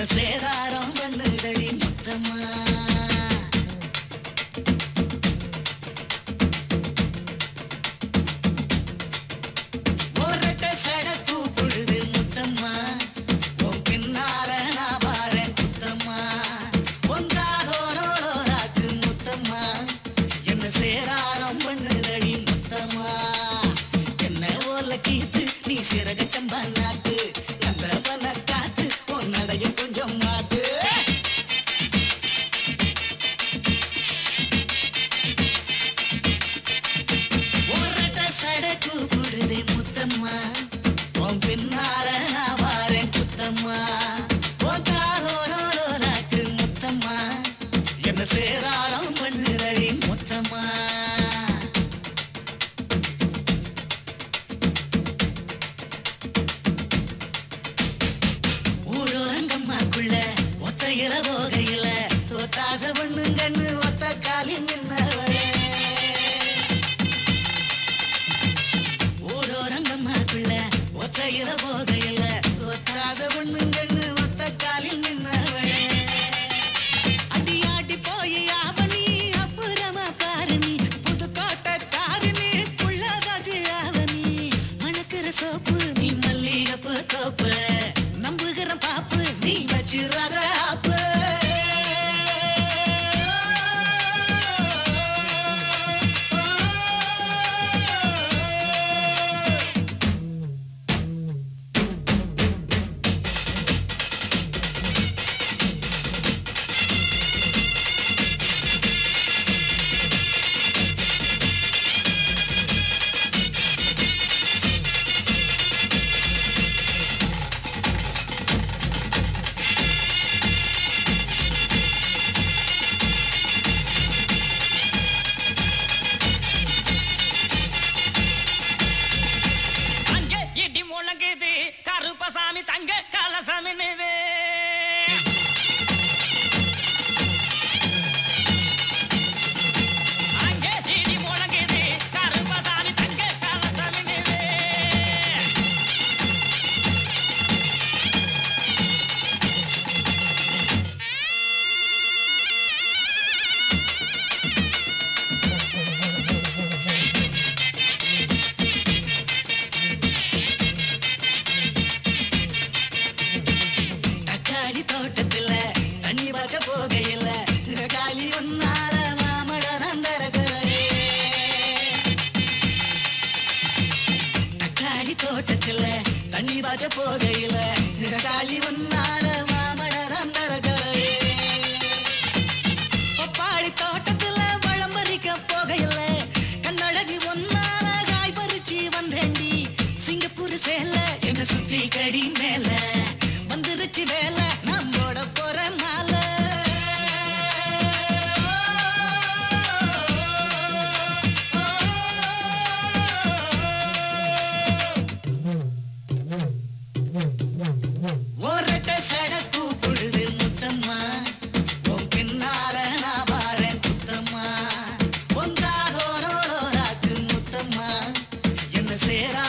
என்ன சேதாரம் பண்ணுதடி மொத்தமா. ஒரட்ட சட கூப்பிடுது முத்தம்மா உன் பின்னால நான் வாரேன் குத்தம்மா ஒன்றாதோரோராக்கு முத்தம்மா என்ன சேராரம் பண்ணுதடி முத்தம்மா என்ன ஓல சேராரம் பண்ணுதடி முத்தம்மா. ஊரோரங்கம்மாக்குள்ள ஒத்தையில போகையில தோத்தாச பண்ணுங்கன்னு ஒத்த காலி நின்னவளே. கையில போகையில. ஒத்தாச பண்ணுங்கன்னு Exámenes de தோட்டத்துல தண்ணி பார்க்க போகையில காலி ஒன்னால மாமட நந்தரகரே தக்காளி தோட்டத்துல தண்ணி பார்க்க போகையில காலி ஒன்னால மாமட நந்தரகரே பப்பாளி தோட்டத்துல பழம் பறிக்க போகையில கண்ணழகி ஒன்னால காய் பறிச்சு வந்தேண்டி சிங்கப்பூர் சேல என்ன சுத்தி கடி மேல. வந்துருச்சு வேலை. நான் போட போற மால ஓரட்ட சடக்கு பொழுது முத்தம்மா. உன் பின்னால நான் வாரேன் குத்தம்மா சேரா